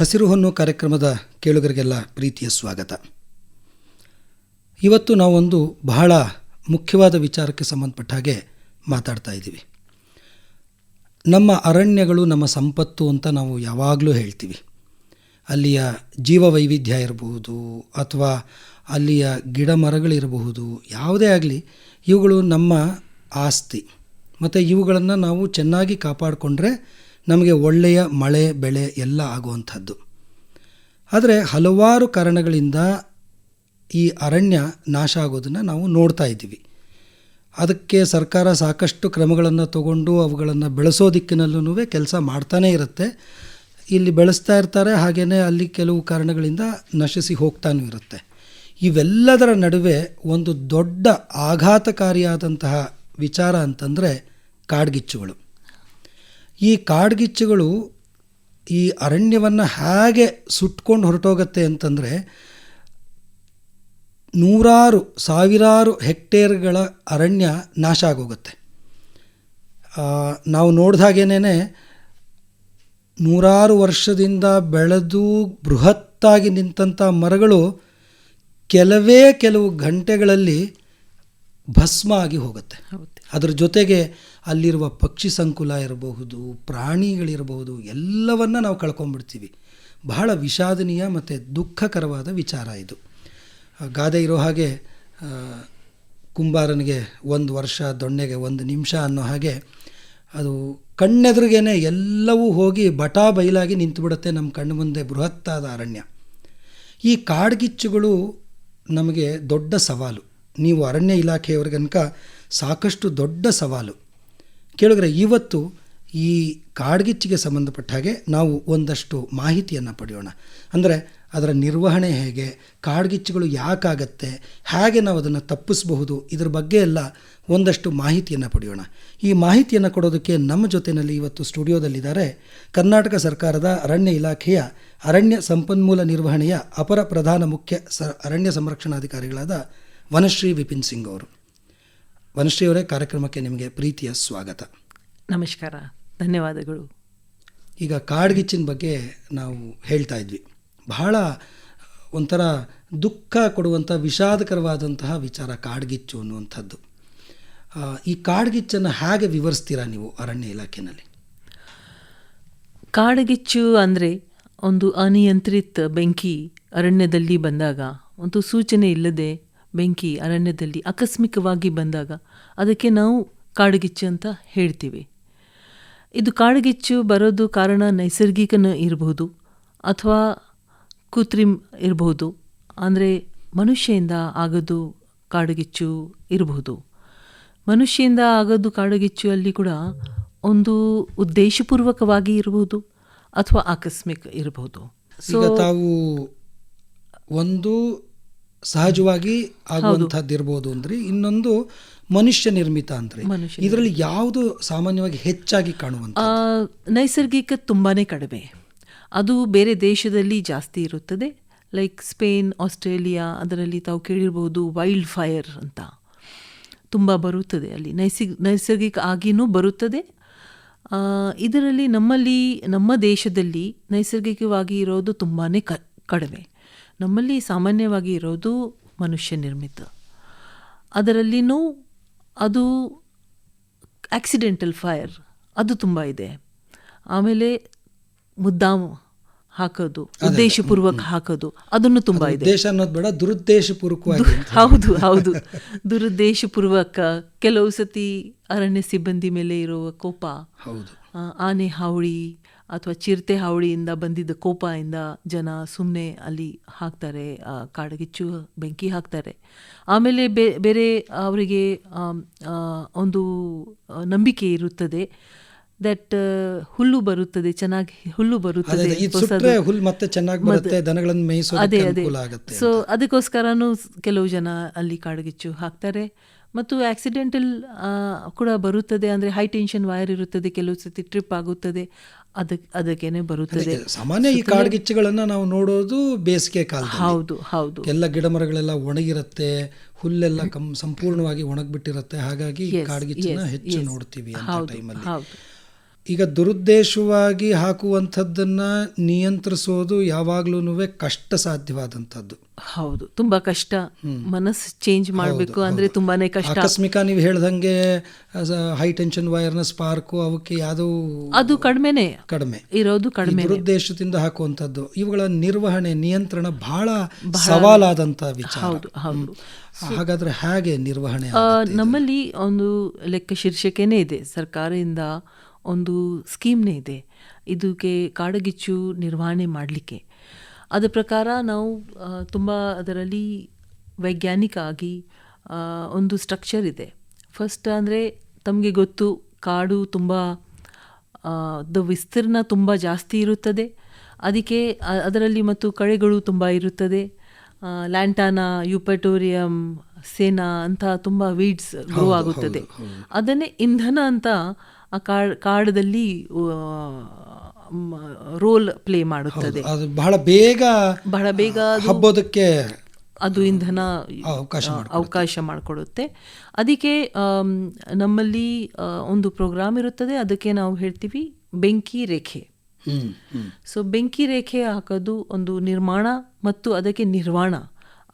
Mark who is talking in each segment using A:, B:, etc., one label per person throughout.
A: ಹಸಿರು ಹೊನ್ನು ಕಾರ್ಯಕ್ರಮದ ಕೇಳುಗರಿಗೆಲ್ಲ ಪ್ರೀತಿಯ ಸ್ವಾಗತ. ಇವತ್ತು ನಾವೊಂದು ಬಹಳ ಮುಖ್ಯವಾದ ವಿಚಾರಕ್ಕೆ ಸಂಬಂಧಪಟ್ಟ ಹಾಗೆ ಮಾತಾಡ್ತಾ ಇದ್ದೀವಿ. ನಮ್ಮ ಅರಣ್ಯಗಳು, ನಮ್ಮ ಸಂಪತ್ತು ಅಂತ ನಾವು ಯಾವಾಗಲೂ ಹೇಳ್ತೀವಿ. ಅಲ್ಲಿಯ ಜೀವ ವೈವಿಧ್ಯ ಇರಬಹುದು ಅಥವಾ ಅಲ್ಲಿಯ ಗಿಡ ಮರಗಳಿರಬಹುದು ಯಾವುದೇ ಆಗಲಿ ಇವುಗಳು ನಮ್ಮ ಆಸ್ತಿ. ಮತ್ತು ಇವುಗಳನ್ನು ನಾವು ಚೆನ್ನಾಗಿ ಕಾಪಾಡಿಕೊಂಡ್ರೆ ನಮಗೆ ಒಳ್ಳೆಯ ಮಳೆ, ಬೆಳೆ ಎಲ್ಲ ಆಗುವಂಥದ್ದು. ಆದರೆ ಹಲವಾರು ಕಾರಣಗಳಿಂದ ಈ ಅರಣ್ಯ ನಾಶ ಆಗೋದನ್ನು ನಾವು ನೋಡ್ತಾ ಇದ್ದೀವಿ. ಅದಕ್ಕೆ ಸರ್ಕಾರ ಸಾಕಷ್ಟು ಕ್ರಮಗಳನ್ನು ತಗೊಂಡು ಅವುಗಳನ್ನು ಬೆಳೆಸೋ ದಿಕ್ಕಿನಲ್ಲೂ ಕೆಲಸ ಮಾಡ್ತಾನೇ ಇರುತ್ತೆ. ಇಲ್ಲಿ ಬೆಳೆಸ್ತಾ ಇರ್ತಾರೆ ಹಾಗೆಯೇ ಅಲ್ಲಿ ಕೆಲವು ಕಾರಣಗಳಿಂದ ನಶಿಸಿ ಹೋಗ್ತಾನೂ ಇರುತ್ತೆ. ಇವೆಲ್ಲದರ ನಡುವೆ ಒಂದು ದೊಡ್ಡ ಆಘಾತಕಾರಿಯಾದಂತಹ ವಿಚಾರ ಅಂತಂದರೆ ಕಾಡ್ಗಿಚ್ಚುಗಳು. ಈ ಕಾಡ್ಗಿಚ್ಚುಗಳು ಈ ಅರಣ್ಯವನ್ನು ಹೇಗೆ ಸುಟ್ಕೊಂಡು ಹೊರಟೋಗತ್ತೆ ಅಂತಂದರೆ ನೂರಾರು ಸಾವಿರಾರು ಹೆಕ್ಟೇರ್ಗಳ ಅರಣ್ಯ ನಾಶ ಆಗೋಗುತ್ತೆ. ನಾವು ನೋಡ್ದಾಗೇನೆ ನೂರಾರು ವರ್ಷದಿಂದ ಬೆಳೆದು ಬೃಹತ್ತಾಗಿ ನಿಂತಹ ಮರಗಳು ಕೆಲವೇ ಕೆಲವು ಗಂಟೆಗಳಲ್ಲಿ ಭಸ್ಮ ಆಗಿ ಹೋಗುತ್ತೆ. ಅದರ ಜೊತೆಗೆ ಅಲ್ಲಿರುವ ಪಕ್ಷಿ ಸಂಕುಲ ಇರಬಹುದು, ಪ್ರಾಣಿಗಳಿರಬಹುದು, ಎಲ್ಲವನ್ನ ನಾವು ಕಳ್ಕೊಂಡ್ಬಿಡ್ತೀವಿ. ಬಹಳ ವಿಷಾದನೀಯ ಮತ್ತು ದುಃಖಕರವಾದ ವಿಚಾರ ಇದು. ಗಾದೆ ಇರೋ ಹಾಗೆ ಕುಂಬಾರನಿಗೆ ಒಂದು ವರ್ಷ, ದೊಣ್ಣೆಗೆ ಒಂದು ನಿಮಿಷ ಅನ್ನೋ ಹಾಗೆ, ಅದು ಕಣ್ಣೆದುರಿಗೇನೆ ಎಲ್ಲವೂ ಹೋಗಿ ಬಟಾ ಬಯಲಾಗಿ ನಿಂತುಬಿಡುತ್ತೆ ನಮ್ಮ ಕಣ್ಣು ಮುಂದೆ ಬೃಹತ್ತಾದ ಅರಣ್ಯ. ಈ ಕಾಡ್ಗಿಚ್ಚುಗಳು ನಮಗೆ ದೊಡ್ಡ ಸವಾಲು. ನೀವು ಅರಣ್ಯ ಇಲಾಖೆಯವ್ರಿಗನಕ ಸಾಕಷ್ಟು ದೊಡ್ಡ ಸವಾಲು. ಕೇಳಿದ್ರೆ ಇವತ್ತು ಈ ಕಾಡ್ಗಿಚ್ಚಿಗೆ ಸಂಬಂಧಪಟ್ಟ ಹಾಗೆ ನಾವು ಒಂದಷ್ಟು ಮಾಹಿತಿಯನ್ನು ಪಡೆಯೋಣ. ಅಂದರೆ ಅದರ ನಿರ್ವಹಣೆ ಹೇಗೆ, ಕಾಡ್ಗಿಚ್ಚುಗಳು ಯಾಕಾಗತ್ತೆ, ಹೇಗೆ ನಾವು ಅದನ್ನು ತಪ್ಪಿಸಬಹುದು, ಇದ್ರ ಬಗ್ಗೆ ಎಲ್ಲ ಒಂದಷ್ಟು ಮಾಹಿತಿಯನ್ನು ಪಡೆಯೋಣ. ಈ ಮಾಹಿತಿಯನ್ನು ಕೊಡೋದಕ್ಕೆ ನಮ್ಮ ಜೊತೆಯಲ್ಲಿ ಇವತ್ತು ಸ್ಟುಡಿಯೋದಲ್ಲಿದ್ದಾರೆ ಕರ್ನಾಟಕ ಸರ್ಕಾರದ ಅರಣ್ಯ ಇಲಾಖೆಯ ಅರಣ್ಯ ಸಂಪನ್ಮೂಲ ನಿರ್ವಹಣೆಯ ಅಪರ ಪ್ರಧಾನ ಮುಖ್ಯ ಸ, ಅರಣ್ಯ ಸಂರಕ್ಷಣಾಧಿಕಾರಿಗಳಾದ ವನಶ್ರೀ ವಿಪಿನ್ ಸಿಂಗ್ ಅವರು. ವನಶ್ರೀ ಅವರೇ ಕಾರ್ಯಕ್ರಮಕ್ಕೆ ನಿಮಗೆ ಪ್ರೀತಿಯ ಸ್ವಾಗತ.
B: ನಮಸ್ಕಾರ. ಧನ್ಯವಾದಗಳು.
A: ಈಗ ಕಾಡ್ಗಿಚ್ಚಿನ ಬಗ್ಗೆ ನಾವು ಹೇಳ್ತಾ ಇದ್ವಿ. ಬಹಳ ಒಂಥರ ದುಃಖ ಕೊಡುವಂಥ ವಿಷಾದಕರವಾದಂತಹ ವಿಚಾರ ಕಾಡ್ಗಿಚ್ಚು ಅನ್ನುವಂಥದ್ದು. ಈ ಕಾಡ್ಗಿಚ್ಚನ್ನು ಹೇಗೆ ವಿವರಿಸ್ತೀರಾ ನೀವು ಅರಣ್ಯ ಇಲಾಖೆಯಲ್ಲಿ
B: ಕಾಡ್ಗಿಚ್ಚು ಅಂದರೆ ಒಂದು ಅನಿಯಂತ್ರಿತ ಬೆಂಕಿ ಅರಣ್ಯದಲ್ಲಿ ಬಂದಾಗ ಒಂದು ಸೂಚನೆ ಇಲ್ಲದೆ ಬೆಂಕಿ ಅರಣ್ಯದಲ್ಲಿ ಆಕಸ್ಮಿಕವಾಗಿ ಬಂದಾಗ ಅದಕ್ಕೆ ನಾವು ಕಾಡುಗಿಚ್ಚು ಅಂತ ಹೇಳ್ತೀವಿ. ಇದು ಕಾಡುಗಿಚ್ಚು ಬರೋದು ಕಾರಣ ನೈಸರ್ಗಿಕನ ಇರಬಹುದು ಅಥವಾ ಕೃತ್ರಿಮ್ ಇರಬಹುದು. ಅಂದರೆ ಮನುಷ್ಯಯಿಂದ ಆಗೋದು ಕಾಡುಗಿಚ್ಚು ಇರಬಹುದು. ಮನುಷ್ಯಯಿಂದ ಆಗೋದು ಕಾಡುಗಿಚ್ಚು ಅಲ್ಲಿ ಕೂಡ ಒಂದು ಉದ್ದೇಶಪೂರ್ವಕವಾಗಿ ಇರಬಹುದು ಅಥವಾ ಆಕಸ್ಮಿಕ ಇರಬಹುದು.
A: ಸೊ ತಾವು ಒಂದು ಸಹಜವಾಗಿ ಆಗುವಂಥದ್ದು ಇರ್ಬೋದು ಅಂದ್ರೆ ಇನ್ನೊಂದು ಮನುಷ್ಯ ನಿರ್ಮಿತ ಅಂದ್ರೆ. ಇದರಲ್ಲಿ ಯಾವುದು ಸಾಮಾನ್ಯವಾಗಿ ಹೆಚ್ಚಾಗಿ ಕಾಣುವಂಥ
B: ಆ, ನೈಸರ್ಗಿಕ ತುಂಬಾ ಕಡಿಮೆ. ಅದು ಬೇರೆ ದೇಶದಲ್ಲಿ ಜಾಸ್ತಿ ಇರುತ್ತದೆ. ಲೈಕ್ ಸ್ಪೇನ್ ಆಸ್ಟ್ರೇಲಿಯಾ ಅದರಲ್ಲಿ ತಾವು ಕೇಳಿರ್ಬೋದು ವೈಲ್ಡ್ ಫೈರ್ ಅಂತ. ತುಂಬ ಬರುತ್ತದೆ ಅಲ್ಲಿ. ನೈಸರ್ಗ ನೈಸರ್ಗಿಕ ಆಗಿನೂ ಬರುತ್ತದೆ. ಆ, ಇದರಲ್ಲಿ ನಮ್ಮಲ್ಲಿ ನಮ್ಮ ದೇಶದಲ್ಲಿ ನೈಸರ್ಗಿಕವಾಗಿ ಇರೋದು ತುಂಬಾ ಕ ಕಡಿಮೆ. ನಮ್ಮಲ್ಲಿ ಸಾಮಾನ್ಯವಾಗಿ ಇರೋದು ಮನುಷ್ಯ ನಿರ್ಮಿತ. ಅದರಲ್ಲಿನೂ ಅದು ಆಕ್ಸಿಡೆಂಟಲ್ ಫೈರ್ ಅದು ತುಂಬ ಇದೆ. ಆಮೇಲೆ ಮುದ್ದಾಮ್ ಹಾಕೋದು ಉದ್ದೇಶಪೂರ್ವಕ ಹಾಕೋದು ಅದನ್ನು ತುಂಬ ಇದೆ.
A: ಉದ್ದೇಶ ಅನ್ನೋದು ಬೇಡ ದುರುದ್ದೇಶಪೂರ್ವಕವಾಗಿ
B: ಹೌದು ಹೌದು. ದುರುದ್ದೇಶಪೂರ್ವಕ ಕೆಲವು ಸತಿ ಅರಣ್ಯ ಸಿಬ್ಬಂದಿ ಮೇಲೆ ಇರುವ ಕೋಪ ಆನೆ ಹಾವಳಿ ಅಥವಾ ಚಿರತೆ ಹಾವಳಿಯಿಂದ ಬಂದಿದ್ದ ಕೋಪದಿಂದ ಜನ ಸುಮ್ಮನೆ ಅಲ್ಲಿ ಹಾಕ್ತಾರೆ ಕಾಡಗಿಚ್ಚು ಬೆಂಕಿ ಹಾಕ್ತಾರೆ. ಆಮೇಲೆ ಬೇರೆ ಅವರಿಗೆ ಒಂದು ನಂಬಿಕೆ ಇರುತ್ತದೆ ದಟ್ ಹುಲ್ಲು ಬರುತ್ತದೆ ಚೆನ್ನಾಗಿ ಹುಲ್ಲು ಬರುತ್ತದೆ
A: ಇದು ಮತ್ತೆ ಚೆನ್ನಾಗಿ ಬರುತ್ತೆ ದನಗಳನ್ನು
B: ಅದೇ ಅದೇ. ಸೊ ಅದಕ್ಕೋಸ್ಕರನೂ ಕೆಲವು ಜನ ಅಲ್ಲಿ ಕಾಡಗಿಚ್ಚು ಹಾಕ್ತಾರೆ. ಮತ್ತು ಆಕ್ಸಿಡೆಂಟಲ್ ಕೂಡ ಬರುತ್ತದೆ ಅಂದರೆ ಹೈ ಟೆನ್ಷನ್ ವೈರ್ ಇರುತ್ತದೆ ಕೆಲವು ಸತಿ ಟ್ರಿಪ್ ಆಗುತ್ತದೆ. ಅದಕ್ಕೆ ಅದಕ್ಕೇನೆ ಬರುತ್ತದೆ.
A: ಸಾಮಾನ್ಯ ಈ ಕಾಡ್ಗಿಚ್ಚುಗಳನ್ನ ನಾವು ನೋಡೋದು ಬೇಸಿಗೆ ಕಾಲ
B: ಹೌದು ಹೌದು.
A: ಎಲ್ಲ ಗಿಡ ಮರಗಳೆಲ್ಲ ಒಣಗಿರುತ್ತೆ ಹುಲ್ಲೆಲ್ಲ ಕಂ ಸಂಪೂರ್ಣವಾಗಿ ಒಣಗಿಬಿಟ್ಟಿರುತ್ತೆ. ಹಾಗಾಗಿ ಕಾಡ್ಗಿಚ್ಚನ್ನ ಹೆಚ್ಚು ನೋಡ್ತೀವಿ ಅಂತ ಟೈಮಲ್ಲಿ ಈಗ ದುರುದ್ದೇಶವಾಗಿ ಹಾಕುವಂಥದ್ದನ್ನು ನಿಯಂತ್ರಿಸೋದು ಯಾವಾಗ್ಲೂ ಕಷ್ಟ ಸಾಧ್ಯವಾದಂಥದ್ದು.
B: ಹೌದು ತುಂಬಾ ಕಷ್ಟ. ಮನಸ್ಸು ಚೇಂಜ್ ಮಾಡಬೇಕು ಅಂದ್ರೆ ತುಂಬಾನೇ ಕಷ್ಟ.
A: ಆಕಸ್ಮಿಕ ನೀವು ಹೇಳ್ದಂಗೆ ಹೈ ಟೆನ್ಷನ್ ವೈರ್ನ ಸ್ಪಾರ್ಕು ಅವಕ್ಕೆ ಯಾವುದು
B: ಅದು ಕಡಿಮೆನೆ.
A: ಕಡಿಮೆ.
B: ಇರೋದು ಕಡಿಮೆ
A: ದುರುದ್ದೇಶದಿಂದ ಹಾಕುವಂಥದ್ದು. ಇವುಗಳ ನಿರ್ವಹಣೆ ನಿಯಂತ್ರಣ ಬಹಳ ಸವಾಲಾದಂಥ ವಿಚಾರ.
B: ಹೌದು. ಹೌದು
A: ಹಾಗಾದ್ರೆ ಹೇಗೆ ನಿರ್ವಹಣೆ
B: ನಮ್ಮಲ್ಲಿ ಒಂದು ಲೆಕ್ಕ ಶೀರ್ಷಿಕೆನೇ ಇದೆ. ಸರ್ಕಾರದಿಂದ ಒಂದು ಸ್ಕೀಮ್ನೇ ಇದೆ. ಇದಕ್ಕೆ ಕಾಡಗಿಚ್ಚು ನಿರ್ವಹಣೆ ಮಾಡಲಿಕ್ಕೆ. ಅದರ ಪ್ರಕಾರ ನಾವು ತುಂಬ ಅದರಲ್ಲಿ ವೈಜ್ಞಾನಿಕ ಆಗಿ ಒಂದು ಸ್ಟ್ರಕ್ಚರ್ ಇದೆ. ಫಸ್ಟ್ ಅಂದರೆ ತಮಗೆ ಗೊತ್ತು ಕಾಡು ತುಂಬ ದ ವಿಸ್ತೀರ್ಣ ತುಂಬ ಜಾಸ್ತಿ ಇರುತ್ತದೆ. ಅದಕ್ಕೆ ಅದರಲ್ಲಿ ಮತ್ತು ಕಳೆಗಳು ತುಂಬ ಇರುತ್ತದೆ. ಲ್ಯಾಂಟಾನಾ ಯುಪಟೋರಿಯಂ ಸೇನಾ ಅಂತ ತುಂಬ ವೀಡ್ಸ್ ಗ್ರೋ ಆಗುತ್ತದೆ. ಅದನ್ನೇ ಇಂಧನ ಅಂತ ಆ ಕಾಡ್ ಕಾಡದಲ್ಲಿ ರೋಲ್ ಪ್ಲೇ ಮಾಡುತ್ತದೆ.
A: ಅದು ಬಹಳ ಬೇಗ
B: ಬಹಳ ಬೇಗ
A: ಹಬ್ಬೋದಕ್ಕೆ
B: ಅದು ಇಂಧನ
A: ಅವಕಾಶ
B: ಮಾಡಿಕೊಡುತ್ತೆ. ಅದಕ್ಕೆ ನಮ್ಮಲ್ಲಿ ಒಂದು ಪ್ರೋಗ್ರಾಮ್ ಇರುತ್ತದೆ. ಅದಕ್ಕೆ ನಾವು ಹೇಳ್ತೀವಿ ಬೆಂಕಿ ರೇಖೆ. ಸೊ ಬೆಂಕಿ ರೇಖೆ ಹಾಕೋದು ಒಂದು ನಿರ್ಮಾಣ ಮತ್ತು ಅದಕ್ಕೆ ನಿರ್ವಾಣ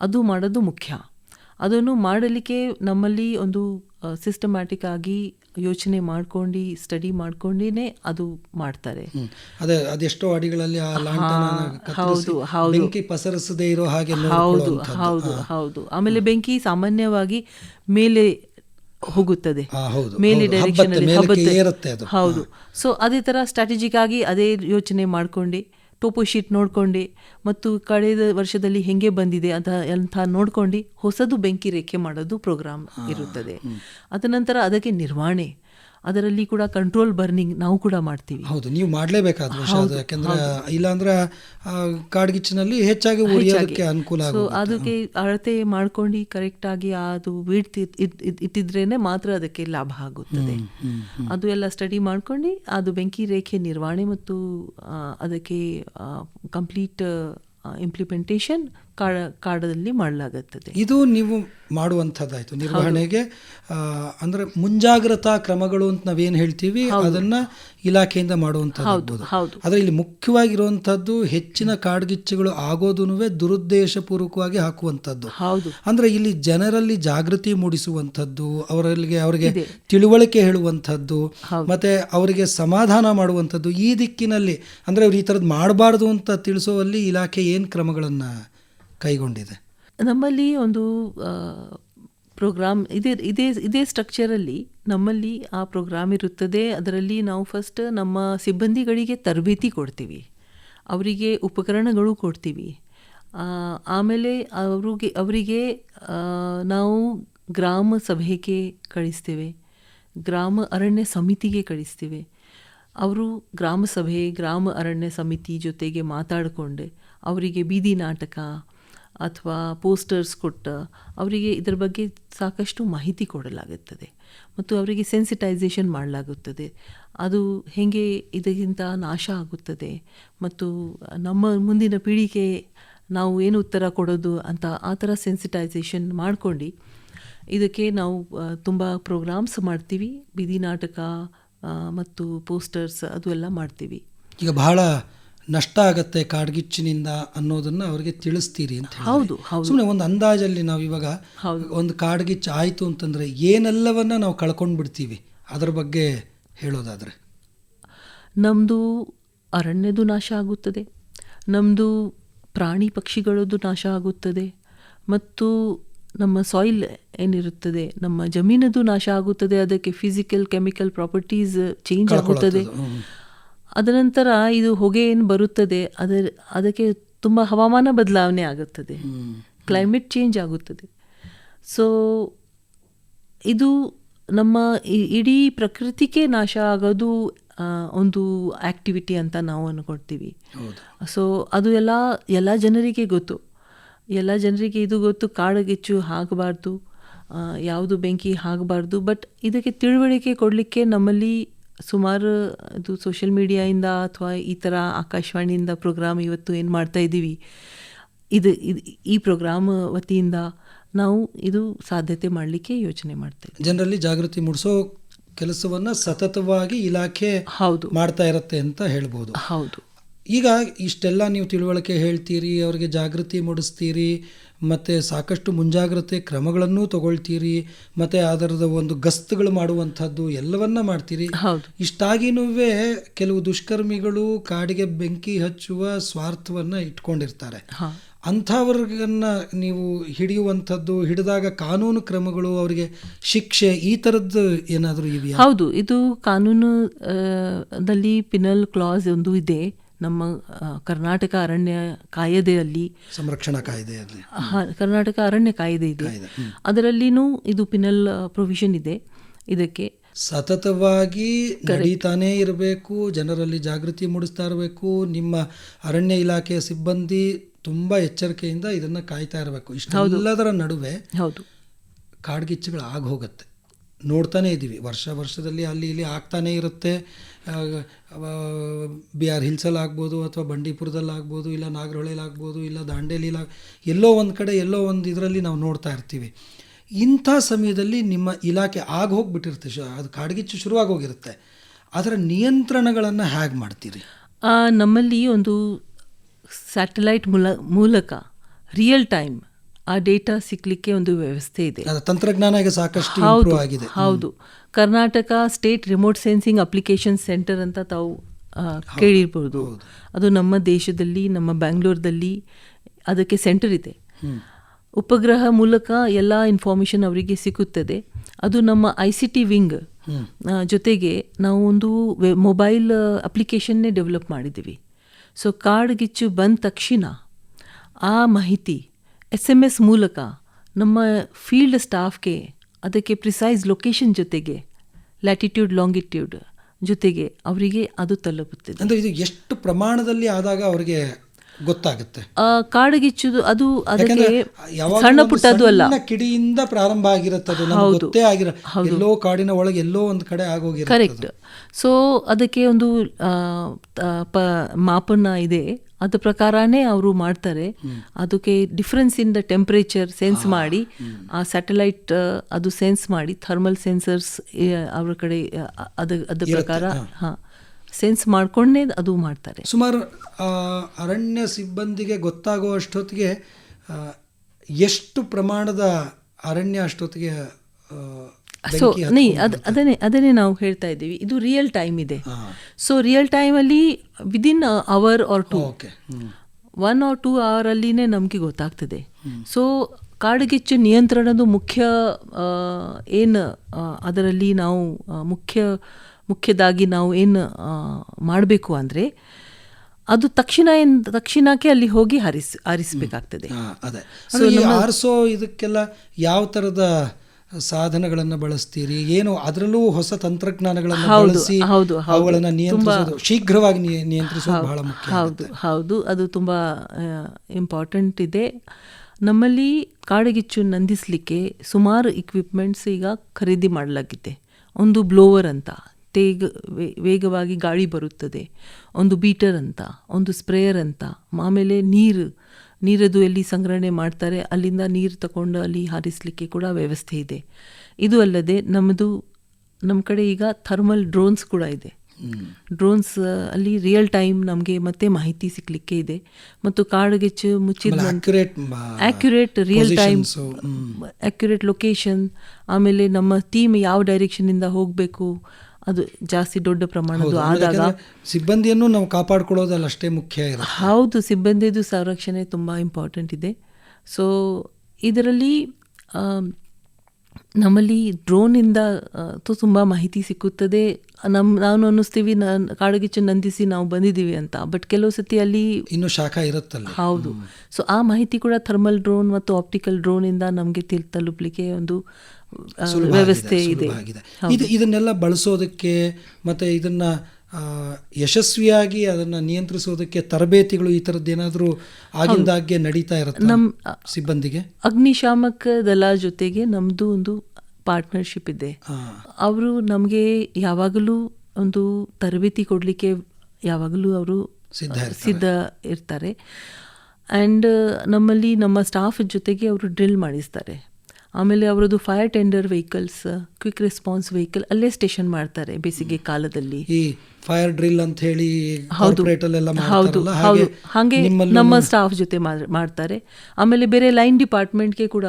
B: ಅದು ಮಾಡೋದು ಮುಖ್ಯ. ಅದನ್ನು ಮಾಡಲಿಕ್ಕೆ ನಮ್ಮಲ್ಲಿ ಒಂದು ಸಿಸ್ಟಮ್ಯಾಟಿಕ್ ಆಗಿ ಯೋಚನೆ ಮಾಡ್ಕೊಂಡು ಸ್ಟಡಿ ಮಾಡ್ಕೊಂಡಿನೇ ಅದು ಮಾಡ್ತಾರೆ.
A: ಅದೇ ಅದೆಷ್ಟೋ ಅಡಿಗಳಲ್ಲಿ
B: ಹೌದು, ಹೌದು.
A: ಬೆಂಕಿ ಪಸರಿಸದೇ ಇರೋ ಹಾಗೆ
B: ಹೌದು ಹೌದು ಹೌದು. ಆಮೇಲೆ ಬೆಂಕಿ ಸಾಮಾನ್ಯವಾಗಿ ಮೇಲೆ ಹೋಗುತ್ತದೆ. ಮೇಲೆ. ಡೈರೆಕ್ಷನ್. ಹೌದು. ಸೊ ಅದೇ ತರ ಸ್ಟ್ರಾಟಜಿಕ್ ಆಗಿ ಅದೇ ಯೋಚನೆ ಮಾಡ್ಕೊಂಡು. ಟೋಪೋ ಶೀಟ್ ನೋಡ್ಕೊಂಡು ಮತ್ತು ಕಳೆದ ವರ್ಷದಲ್ಲಿ ಹೆಂಗೆ ಬಂದಿದೆ ಅಂತ ಅಂತ ನೋಡ್ಕೊಂಡು ಹೊಸದು ಬೆಂಕಿ ರೇಖೆ ಮಾಡೋದು ಪ್ರೋಗ್ರಾಮ್ ಇರುತ್ತದೆ. ಅದ ನಂತರ ಅದಕ್ಕೆ ನಿರ್ವಹಣೆ. ಅದರಲ್ಲಿ ಕೂಡ ಕಂಟ್ರೋಲ್ ಬರ್ನಿಂಗ್ ನಾವು ಕೂಡ ಮಾಡ್ತೀವಿ.
A: ಹೌದು ನೀವು ಮಾಡಲೇಬೇಕಾದ ಯಾಕಂದ್ರೆ ಇಲ್ಲಾಂದ್ರೆ ಕಾಡ್ಗಿಚ್ಚಿನಲ್ಲಿ ಹೆಚ್ಚಾಗಿ ಉಳಿಯೋದಕ್ಕೆ ಅನುಕೂಲ
B: ಸೊ ಅದಕ್ಕೆ ಅಳತೆ ಮಾಡ್ಕೊಂಡು ಕರೆಕ್ಟ್ ಆಗಿ ಅದು ವಿಡ್ತ್ ಇಟ್ಟಿದ್ರೇನೆ ಮಾತ್ರ ಅದಕ್ಕೆ ಲಾಭ ಆಗುತ್ತದೆ. ಅದು ಎಲ್ಲ ಸ್ಟಡಿ ಮಾಡ್ಕೊಂಡು ಅದು ಬೆಂಕಿ ರೇಖೆ ನಿರ್ವಹಣೆ ಮತ್ತು ಅದಕ್ಕೆ ಕಂಪ್ಲೀಟ್ ಇಂಪ್ಲಿಮೆಂಟೇಷನ್ ಕಾಡ ಕಾಡದಲ್ಲಿ ಮಾಡಲಾಗುತ್ತದೆ.
A: ಇದು ನೀವು ಮಾಡುವಂಥದ್ದಾಯಿತು. ನಿರ್ವಹಣೆಗೆ ಅಂದ್ರೆ ಮುಂಜಾಗ್ರತಾ ಕ್ರಮಗಳು ಅಂತ ನಾವೇನು ಹೇಳ್ತೀವಿ ಅದನ್ನ ಇಲಾಖೆಯಿಂದ ಮಾಡುವಂಥದ್ದು
B: ಹೌದು
A: ಆದರೆ ಇಲ್ಲಿ ಮುಖ್ಯವಾಗಿರುವಂಥದ್ದು ಹೆಚ್ಚಿನ ಕಾಡ್ಗಿಚ್ಚುಗಳು ಆಗೋದೂ ದುರುದ್ದೇಶಪೂರ್ವಕವಾಗಿ ಹಾಕುವಂಥದ್ದು.
B: ಹೌದು.
A: ಅಂದ್ರೆ ಇಲ್ಲಿ ಜನರಲ್ಲಿ ಜಾಗೃತಿ ಮೂಡಿಸುವಂಥದ್ದು ಅವರಿಗೆ ಅವರಿಗೆ ತಿಳುವಳಿಕೆ ಹೇಳುವಂಥದ್ದು ಮತ್ತೆ ಅವರಿಗೆ ಸಮಾಧಾನ ಮಾಡುವಂಥದ್ದು. ಈ ದಿಕ್ಕಿನಲ್ಲಿ ಅಂದ್ರೆ ಅವ್ರು ಈ ಥರದ್ದು ಮಾಡಬಾರ್ದು ಅಂತ ತಿಳಿಸುವಲ್ಲಿ ಇಲಾಖೆ ಏನು ಕ್ರಮಗಳನ್ನು ಕೈಗೊಂಡಿದೆ.
B: ನಮ್ಮಲ್ಲಿ ಒಂದು ಪ್ರೋಗ್ರಾಮ್ ಇದೇ ಇದೇ ಇದೇ ಸ್ಟ್ರಕ್ಚರಲ್ಲಿ ನಮ್ಮಲ್ಲಿ ಆ ಪ್ರೋಗ್ರಾಮ್ ಇರುತ್ತದೆ. ಅದರಲ್ಲಿ ನಾವು ಫಸ್ಟ್ ನಮ್ಮ ಸಿಬ್ಬಂದಿಗಳಿಗೆ ತರಬೇತಿ ಕೊಡ್ತೀವಿ. ಅವರಿಗೆ ಉಪಕರಣಗಳು ಕೊಡ್ತೀವಿ. ಆಮೇಲೆ ಅವ್ರಿಗೆ, ಅವರಿಗೆ ನಾವು ಗ್ರಾಮ ಸಭೆಗೆ ಕಳಿಸ್ತೇವೆ. ಗ್ರಾಮ ಅರಣ್ಯ ಸಮಿತಿಗೆ ಕಳಿಸ್ತೇವೆ. ಅವರು ಗ್ರಾಮ ಸಭೆ, ಗ್ರಾಮ ಅರಣ್ಯ ಸಮಿತಿ ಜೊತೆಗೆ ಮಾತಾಡಿಕೊಂಡು ಅವರಿಗೆ ಬೀದಿ ನಾಟಕ ಅಥವಾ ಪೋಸ್ಟರ್ಸ್ ಕೊಟ್ಟು ಅವರಿಗೆ ಇದರ ಬಗ್ಗೆ ಸಾಕಷ್ಟು ಮಾಹಿತಿ ಕೊಡಲಾಗುತ್ತದೆ ಮತ್ತು ಅವರಿಗೆ ಸೆನ್ಸಿಟೈಸೇಷನ್ ಮಾಡಲಾಗುತ್ತದೆ. ಅದು ಹೇಗೆ ಇದಕ್ಕಿಂತ ನಾಶ ಆಗುತ್ತದೆ ಮತ್ತು ನಮ್ಮ ಮುಂದಿನ ಪೀಳಿಗೆ ನಾವು ಏನು ಉತ್ತರ ಕೊಡೋದು ಅಂತ ಆ ಥರ ಸೆನ್ಸಿಟೈಸೇಷನ್ ಮಾಡ್ಕೊಂಡು ಇದಕ್ಕೆ ನಾವು ತುಂಬ ಪ್ರೋಗ್ರಾಮ್ಸ್ ಮಾಡ್ತೀವಿ, ಬೀದಿ ನಾಟಕ ಮತ್ತು ಪೋಸ್ಟರ್ಸ್ ಅದು ಎಲ್ಲ ಮಾಡ್ತೀವಿ.
A: ಈಗ ಬಹಳ ನಷ್ಟ ಆಗತ್ತೆ ಕಾಡ್ಗಿಚ್ಚಿನಿಂದ ಅನ್ನೋದನ್ನ ಅವ್ರಿಗೆ ತಿಳಿಸ್ತೀರಿ ಅಂತ.
B: ಹೌದು
A: ಸುಮ್ಮನೆ ಒಂದು ಅಂದಾಜಲ್ಲಿ ನಾವು ಇವಾಗ ಒಂದು ಕಾಡ್ಗಿಚ್ಚು ಆಯಿತು ಅಂತಂದ್ರೆ ಏನೆಲ್ಲವನ್ನ ನಾವು ಕಳ್ಕೊಂಡು ಬಿಡ್ತೀವಿ ಅದರ ಬಗ್ಗೆ ಹೇಳೋದಾದ್ರೆ.
B: ನಮ್ಮದು ಅರಣ್ಯದು ನಾಶ ಆಗುತ್ತದೆ. ನಮ್ಮದು ಪ್ರಾಣಿ ಪಕ್ಷಿಗಳದ್ದು ನಾಶ ಆಗುತ್ತದೆ. ಮತ್ತು ನಮ್ಮ ಸಾಯಿಲ್ ಏನಿರುತ್ತದೆ ನಮ್ಮ ಜಮೀನದು ನಾಶ ಆಗುತ್ತದೆ. ಅದಕ್ಕೆ ಫಿಸಿಕಲ್ ಕೆಮಿಕಲ್ ಪ್ರಾಪರ್ಟೀಸ್ ಚೇಂಜ್ ಆಗುತ್ತದೆ. ಅದನಂತರ ಇದು ಹೊಗೆ ಏನು ಬರುತ್ತದೆ ಅದರ ಅದಕ್ಕೆ ತುಂಬ ಹವಾಮಾನ ಬದಲಾವಣೆ ಆಗುತ್ತದೆ. ಕ್ಲೈಮೇಟ್ ಚೇಂಜ್ ಆಗುತ್ತದೆ. ಸೊ ಇದು ನಮ್ಮ ಇಡೀ ಪ್ರಕೃತಿಗೆ ನಾಶ ಆಗೋದು ಒಂದು ಆ್ಯಕ್ಟಿವಿಟಿ ಅಂತ ನಾವು
A: ಅನ್ಕೊಡ್ತೀವಿ
B: ಸೊ ಅದು ಎಲ್ಲ ಎಲ್ಲ ಜನರಿಗೆ ಗೊತ್ತು. ಎಲ್ಲ ಜನರಿಗೆ ಇದು ಗೊತ್ತು ಕಾಡಗಿಚ್ಚು ಆಗಬಾರ್ದು ಯಾವುದು ಬೆಂಕಿ ಆಗಬಾರ್ದು ಬಟ್ ಇದಕ್ಕೆ ತಿಳುವಳಿಕೆ ಕೊಡಲಿಕ್ಕೆ ನಮ್ಮಲ್ಲಿ ಸುಮಾರು ಇದು ಸೋಷಿಯಲ್ ಮೀಡಿಯಾಯಿಂದ ಅಥವಾ ಈ ಥರ ಆಕಾಶವಾಣಿಯಿಂದ ಪ್ರೋಗ್ರಾಮ್ ಇವತ್ತು ಏನು ಮಾಡ್ತಾ ಇದ್ದೀವಿ ಇದು ಇದು ಈ ಪ್ರೋಗ್ರಾಮ್ ವತಿಯಿಂದ ನಾವು ಇದು ಸಾಧ್ಯತೆ ಮಾಡಲಿಕ್ಕೆ ಯೋಚನೆ ಮಾಡ್ತೇವೆ
A: ಜನರಲ್ಲಿ ಜಾಗೃತಿ ಮೂಡಿಸೋ ಕೆಲಸವನ್ನು ಸತತವಾಗಿ ಇಲಾಖೆ
B: ಹೌದು.
A: ಮಾಡ್ತಾ ಇರುತ್ತೆ ಅಂತ ಹೇಳ್ಬೋದು.
B: ಹೌದು.
A: ಈಗ ಇಷ್ಟೆಲ್ಲ ನೀವು ತಿಳುವಳಿಕೆ ಹೇಳ್ತೀರಿ ಅವರಿಗೆ ಜಾಗೃತಿ ಮೂಡಿಸ್ತೀರಿ ಮತ್ತು ಸಾಕಷ್ಟು ಮುಂಜಾಗ್ರತೆ ಕ್ರಮಗಳನ್ನೂ ತಗೊಳ್ತೀರಿ ಮತ್ತು ಅದರದ ಒಂದು ಗಸ್ತುಗಳು ಮಾಡುವಂಥದ್ದು ಎಲ್ಲವನ್ನ ಮಾಡ್ತೀರಿ. ಇಷ್ಟಾಗಿನೂ ಕೆಲವು ದುಷ್ಕರ್ಮಿಗಳು ಕಾಡಿಗೆ ಬೆಂಕಿ ಹಚ್ಚುವ ಸ್ವಾರ್ಥವನ್ನು ಇಟ್ಕೊಂಡಿರ್ತಾರೆ. ಅಂಥವ್ರಿಗನ್ನ ನೀವು ಹಿಡಿಯುವಂಥದ್ದು ಹಿಡಿದಾಗ ಕಾನೂನು ಕ್ರಮಗಳು ಅವರಿಗೆ ಶಿಕ್ಷೆ ಈ ಥರದ್ದು ಏನಾದರೂ ಇವೆಯಾ
B: ಹೌದು ಇದು ಕಾನೂನು ದಲ್ಲಿ ಪಿನಲ್ ಕ್ಲಾಸ್ ಒಂದು ಇದೆ. ನಮ್ಮ ಕರ್ನಾಟಕ ಅರಣ್ಯ ಕಾಯ್ದೆಯಲ್ಲಿ
A: ಸಂರಕ್ಷಣಾ ಕಾಯ್ದೆಯಲ್ಲಿ.
B: ಕರ್ನಾಟಕ ಅರಣ್ಯ ಕಾಯ್ದೆ ಇದೆ. ಅದರಲ್ಲಿನೂ ಇದು ಪಿನಲ್ ಪ್ರೊವಿಷನ್ ಇದೆ. ಇದಕ್ಕೆ
A: ಸತತವಾಗಿ ನಡೀತಾನೇ ಇರಬೇಕು ಜನರಲ್ಲಿ ಜಾಗೃತಿ ಮೂಡಿಸ್ತಾ ಇರಬೇಕು ನಿಮ್ಮ ಅರಣ್ಯ ಇಲಾಖೆಯ ಸಿಬ್ಬಂದಿ ತುಂಬ ಎಚ್ಚರಿಕೆಯಿಂದ ಇದನ್ನು ಕಾಯ್ತಾ ಇರಬೇಕು. ಇಷ್ಟೆಲ್ಲದರ ನಡುವೆ
B: ಹೌದು.
A: ಕಾಡ್ಗಿಚ್ಚುಗಳು ಆಗ ಹೋಗುತ್ತೆ. ನೋಡ್ತಾನೇ ಇದ್ದೀವಿ. ವರ್ಷ ವರ್ಷದಲ್ಲಿ ಅಲ್ಲಿ ಇಲ್ಲಿ ಆಗ್ತಾನೇ ಇರುತ್ತೆ. ಬಿ ಆರ್ ಹಿಲ್ಸಲ್ಲಿ ಆಗ್ಬೋದು ಅಥವಾ ಬಂಡೀಪುರದಲ್ಲಿ ಆಗ್ಬೋದು, ಇಲ್ಲ ನಾಗರಹೊಳೆಯಲ್ಲಿ ಆಗ್ಬೋದು, ಇಲ್ಲ ದಾಂಡೇಲಿಲಿ ಎಲ್ಲೋ ಒಂದು ಕಡೆ, ಎಲ್ಲೋ ಒಂದು ಇದರಲ್ಲಿ ನಾವು ನೋಡ್ತಾ ಇರ್ತೀವಿ. ಇಂಥ ಸಮಯದಲ್ಲಿ ನಿಮ್ಮ ಇಲಾಖೆ ಆಗ ಹೋಗ್ಬಿಟ್ಟಿರುತ್ತೆ. ಶು, ಅದು ಕಾಡ್ಗಿಚ್ಚು ಶುರುವಾಗಿ ಹೋಗಿರುತ್ತೆ. ಅದರ ನಿಯಂತ್ರಣಗಳನ್ನು ಹೇಗೆ ಮಾಡ್ತೀರಿ?
B: ನಮ್ಮಲ್ಲಿ ಒಂದು ಸ್ಯಾಟಲೈಟ್ ಮೂಲ, ಮೂಲಕ ರಿಯಲ್ ಟೈಮ್ ಆ ಡೇಟಾ ಸಿಕ್ಲಿಕ್ಕೆ ಒಂದು ವ್ಯವಸ್ಥೆ ಇದೆ.
A: ತಂತ್ರಜ್ಞಾನ ಈಗ ಸಾಕಷ್ಟು
B: ಹೌದು
A: ಆಗಿದೆ.
B: ಹೌದು. Karnataka state remote sensing application centre ಅಂತ ತಾವು ಕೇಳಿರ್ಬೋದು. ಅದು ನಮ್ಮ ದೇಶದಲ್ಲಿ ನಮ್ಮ ಬ್ಯಾಂಗ್ಳೂರ್ದಲ್ಲಿ ಅದಕ್ಕೆ ಸೆಂಟರ್ ಇದೆ. ಉಪಗ್ರಹ ಮೂಲಕ ಎಲ್ಲ ಇನ್ಫಾರ್ಮೇಷನ್ ಅವರಿಗೆ ಸಿಗುತ್ತದೆ ಅದು ನಮ್ಮ ಐ ಸಿ ಟಿ ವಿಂಗ್ ಜೊತೆಗೆ ನಾವು ಒಂದು ಮೊಬೈಲ್ ಅಪ್ಲಿಕೇಶನ್ನೇ ಡೆವಲಪ್ ಮಾಡಿದ್ದೀವಿ. ಸೊ ಕಾಡ್ಗಿಚ್ಚು ಬಂದ ತಕ್ಷಣ ಆ ಮಾಹಿತಿ ಎಸ್ ಎಂ ಎಸ್ ಮೂಲಕ ನಮ್ಮ ಫೀಲ್ಡ್ ಸ್ಟಾಫ್ಗೆ ಅದಕ್ಕೆ ಪ್ರಿಸೈಸ್ ಲೊಕೇಶನ್ ಜೊತೆಗೆ ಲ್ಯಾಟಿಟ್ಯೂಡ್ ಲಾಂಗಿಟ್ಯೂಡ್ ಜೊತೆಗೆ ಅವರಿಗೆ ಅದು ತಲುಪುತ್ತದೆ.
A: ಅಂದರೆ ಇದು ಎಷ್ಟು ಪ್ರಮಾಣದಲ್ಲಿ ಆದಾಗ ಅವರಿಗೆ ಗೊತ್ತಾಗುತ್ತೆ?
B: ಆ, ಕಾಡ್ಗಿಚ್ಚುದು ಅದು ಅದಕ್ಕೆ ಸಣ್ಣ ಪುಟ್ಟದು ಅಲ್ಲ.
A: ಕಿಡಿಯಿಂದ ಪ್ರಾರಂಭ ಆಗಿರುತ್ತೆ ಅದು. ಗೊತ್ತೇ ಆಗಿರ ಎಲ್ಲೋ ಕಾಡಿನ ಒಳಗೆ ಎಲ್ಲೋ ಒಂದು ಕಡೆ ಆಗೋಗಿ
B: ಕರೆಕ್ಟ್ ಸೊ ಅದಕ್ಕೆ ಒಂದು ಮಾಪನ ಇದೆ. ಅದ್ರ ಪ್ರಕಾರನೇ ಅವರು ಮಾಡ್ತಾರೆ. ಅದಕ್ಕೆ difference in the temperature sense ಮಾಡಿ ಆ ಸ್ಯಾಟಲೈಟ್ ಅದು ಸೆನ್ಸ್ ಮಾಡಿ ಥರ್ಮಲ್ ಸೆನ್ಸರ್ಸ್ ಅವ್ರ ಕಡೆ ಅದು ಅದ ಅದ್ರ ಪ್ರಕಾರ ಹಾಂ. ಸೆನ್ಸ್ ಮಾಡ್ಕೊಂಡೇ ಅದು ಮಾಡ್ತಾರೆ.
A: ಸುಮಾರು ಅರಣ್ಯ ಸಿಬ್ಬಂದಿಗೆ ಗೊತ್ತಾಗೋ ಅಷ್ಟೊತ್ತಿಗೆ ಎಷ್ಟು ಪ್ರಮಾಣದ ಅರಣ್ಯ ಅಷ್ಟೊತ್ತಿಗೆ
B: ಸೊ ನೀ ಅದು ಅದನ್ನೇ ಅದನ್ನೇ ನಾವು ಹೇಳ್ತಾ ಇದ್ದೀವಿ. ಇದು ರಿಯಲ್ ಟೈಮ್ ಇದೆ. ಸೊ ರಿಯಲ್ ಟೈಮಲ್ಲಿ within hour or two. One or two ಅವರಲ್ಲಿನೇ ನಮಗೆ ಗೊತ್ತಾಗ್ತದೆ. ಸೊ ಕಾಡ್ಗಿಚ್ಚು ನಿಯಂತ್ರಣದ ಮುಖ್ಯ ಏನು ಅದರಲ್ಲಿ ನಾವು ಮುಖ್ಯ ಮುಖ್ಯದಾಗಿ ನಾವು ಏನು ಮಾಡಬೇಕು ಅಂದರೆ ಅದು ತಕ್ಷಣ ಏನ್ ತಕ್ಷಣಕ್ಕೆ ಅಲ್ಲಿ ಹೋಗಿ ಹರಿಸ್ ಹಾರಿಸಬೇಕಾಗ್ತದೆ.
A: ಹಾ, ಅದೇ. ಅಂದ್ರೆ ಈ ಆರಿಸೋ ಇದಕ್ಕೆಲ್ಲ ಯಾವ ಥರದ ಸಾಧನಗಳನ್ನು ಬಳಸ್ತೀರಿ? ಏನು ಅದರಲ್ಲೂ ಹೊಸ ತಂತ್ರಜ್ಞಾನಗಳನ್ನು ಬಳಸಿ. ಅವುಗಳನ್ನು ನಿಯಂತ್ರಿಸೋದು ಶೀಘ್ರವಾಗಿ ನಿಯ- ನಿಯಂತ್ರಿಸೋದು ಬಹಳ ಮುಖ್ಯ
B: ಹೌದು ಹೌದು. ಅದು ತುಂಬ ಇಂಪಾರ್ಟೆಂಟ್ ಇದೆ. ನಮ್ಮಲ್ಲಿ ಕಾಡಗಿಚ್ಚು ನಂದಿಸಲಿಕ್ಕೆ ಸುಮಾರು ಇಕ್ವಿಪ್ಮೆಂಟ್ಸ್ ಈಗ ಖರೀದಿ ಮಾಡಲಾಗಿದೆ. ಒಂದು ಬ್ಲೋವರ್ ಅಂತ ತೇಗ ವೇಗವಾಗಿ ಗಾಳಿ ಬರುತ್ತದೆ. ಒಂದು ಬೀಟರ್ ಅಂತ ಒಂದು ಸ್ಪ್ರೇಯರ್ ಅಂತ ಆಮೇಲೆ ನೀರು ನೀರದು ಎಲ್ಲಿ ಸಂಗ್ರಹಣೆ ಮಾಡ್ತಾರೆ ಅಲ್ಲಿಂದ ನೀರು ತಗೊಂಡು ಅಲ್ಲಿ ಹಾರಿಸಲಿಕ್ಕೆ ಕೂಡ ವ್ಯವಸ್ಥೆ ಇದೆ. ಇದು ಅಲ್ಲದೆ ನಮ್ಮದು ನಮ್ಮ ಕಡೆ ಈಗ ಥರ್ಮಲ್ ಡ್ರೋನ್ಸ್ ಕೂಡ ಇದೆ. ಡ್ರೋನ್ಸ್ ಅಲ್ಲಿ ರಿಯಲ್ ಟೈಮ್ ನಮಗೆ ಮತ್ತೆ ಮಾಹಿತಿ ಸಿಕ್ಕಲಿಕ್ಕೆ ಇದೆ. ಮತ್ತು ಕಾಡುಗೆಚ್ಚು ಮುಚ್ಚಿದ accurate real time accurate location ಆಮೇಲೆ ನಮ್ಮ ಟೀಮ್ ಯಾವ ಡೈರೆಕ್ಷನಿಂದ ಹೋಗಬೇಕು ಅದು ಜಾಸ್ತಿ ದೊಡ್ಡ ಪ್ರಮಾಣದ್ದು ಆದಾಗ
A: ಸಿಬ್ಬಂದಿಯನ್ನು ನಾವು ಕಾಪಾಡ್ಕೊಳ್ಳೋದಲ್ಲ ಅಷ್ಟೇ ಮುಖ್ಯ
B: ಹೌದು ಸಿಬ್ಬಂದಿದು ಸಂರಕ್ಷಣೆ ತುಂಬ ಇಂಪಾರ್ಟೆಂಟ್ ಇದೆ. ಸೊ ಇದರಲ್ಲಿ ನಮ್ಮಲ್ಲಿ ಡ್ರೋನಿಂದ ತುಂಬ ಮಾಹಿತಿ ಸಿಕ್ಕುತ್ತದೆ. ನಮ್ಮ ನಾನು ಅನ್ನಿಸ್ತೀವಿ ನಾನು ಕಾಡುಗಿಚ್ಚು ನಂದಿಸಿ ನಾವು ಬಂದಿದ್ದೀವಿ ಅಂತ. ಬಟ್ ಕೆಲವು ಸತಿ ಅಲ್ಲಿ
A: ಇನ್ನು ಶಾಖ ಇರುತ್ತಲ್ಲ.
B: ಹೌದು. ಸೊ ಆ ಮಾಹಿತಿ ಕೂಡ ಥರ್ಮಲ್ ಡ್ರೋನ್ ಮತ್ತು ಆಪ್ಟಿಕಲ್ ಡ್ರೋನಿಂದ ನಮಗೆ ತಿಲ್ ತಲುಪಲಿಕ್ಕೆ ಒಂದು ವ್ಯವಸ್ಥೆ ಇದೆ.
A: ಇದು ಇದನ್ನೆಲ್ಲ ಬಳಸೋದಕ್ಕೆ ಮತ್ತೆ ಇದನ್ನ ಯಶಸ್ವಿಯಾಗಿ ಅದನ್ನ ನಿಯಂತ್ರಿಸೋದಕ್ಕೆ ತರಬೇತಿಗಳು ಈ ಥರದ್ದು ಏನಾದರೂ ಆಗಿಂದಾಗ್ಗೆ ನಡೀತಾ ಇರುತ್ತೆ
B: ನಮ್ಮ
A: ಸಿಬ್ಬಂದಿಗೆ?
B: ಅಗ್ನಿಶಾಮಕ ದಳ ಜೊತೆಗೆ ನಮ್ಮದು ಒಂದು ಪಾರ್ಟ್ನರ್ಶಿಪ್ ಇದೆ. ಅವರು ನಮಗೆ ಯಾವಾಗಲೂ ಒಂದು ತರಬೇತಿ ಕೊಡಲಿಕ್ಕೆ ಯಾವಾಗಲೂ ಅವರು
A: ಸಿದ್ಧ
B: ಸಿದ್ಧ ಇರ್ತಾರೆ. ಆ್ಯಂಡ್ ನಮ್ಮಲ್ಲಿ ನಮ್ಮ ಸ್ಟಾಫ್ ಜೊತೆಗೆ ಅವರು ಡ್ರಿಲ್ ಮಾಡಿಸ್ತಾರೆ. ಆಮೇಲೆ ಅವರದ್ದು fire tender vehicles quick response vehicle ಅಲ್ಲೇ ಸ್ಟೇಷನ್ ಮಾಡ್ತಾರೆ ಬೇಸಿಗೆ ಕಾಲದಲ್ಲಿ.
A: ಈ ಫೈರ್ ಡ್ರಿಲ್ ಅಂತ ಹೇಳಿ
B: ಹೌದು. ಹೌದು
A: ಹಾಗೆ
B: ನಮ್ಮ ಸ್ಟಾಫ್ ಜೊತೆ ಮಾಡ್ತಾರೆ. ಆಮೇಲೆ ಬೇರೆ ಲೈನ್ ಡಿಪಾರ್ಟ್ಮೆಂಟ್ಗೆ ಕೂಡ